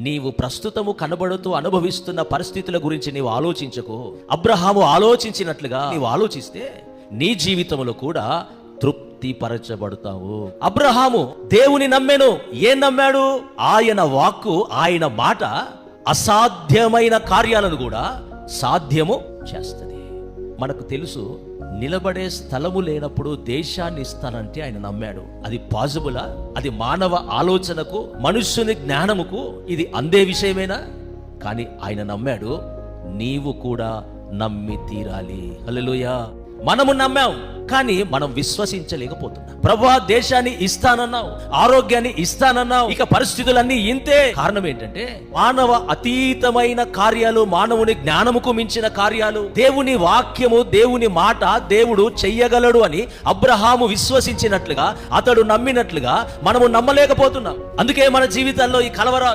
నీవు ప్రస్తుతము కనబడుతూ అనుభవిస్తున్న పరిస్థితుల గురించి నీవు ఆలోచించకు. అబ్రహాము ఆలోచించినట్లుగా నీవు ఆలోచిస్తే నీ జీవితంలో కూడా తృప్తి పరచబడతావు అబ్రహాము దేవుని నమ్మెను. ఏం నమ్మాడు? ఆయన వాక్కు ఆయన మాట అసాధ్యమైన కార్యాలను కూడా సాధ్యము చేస్తుంది. మనకు తెలుసు నిలబడే స్థలము లేనప్పుడు దేశాన్ని ఇస్తానంటే ఆయన నమ్మాడు. అది పాజిబులా? అది మానవ ఆలోచనకు మనుష్యుని జ్ఞానముకు ఇది అందే విషయమేనా? కానీ ఆయన నమ్మాడు నీవు కూడా నమ్మి తీరాలి. అల్లెలుయా మనము నమ్మాం. కానీ మనం విశ్వసించలేకపోతున్నాం. ప్రభా దేశాన్ని ఇస్తానన్నావు ఆరోగ్యాన్ని ఇస్తానన్నావు ఇక పరిస్థితులన్నీ ఇంతే. కారణం ఏంటంటే మానవ అతీతమైన కార్యాలు మానవుని జ్ఞానముకు మించిన కార్యాలు దేవుని వాక్యము దేవుని మాట దేవుడు చెయ్యగలడు అని అబ్రహాము విశ్వసించినట్లుగా అతడు నమ్మినట్లుగా మనము నమ్మలేకపోతున్నాం. అందుకే మన జీవితాల్లో ఈ కలవరాలు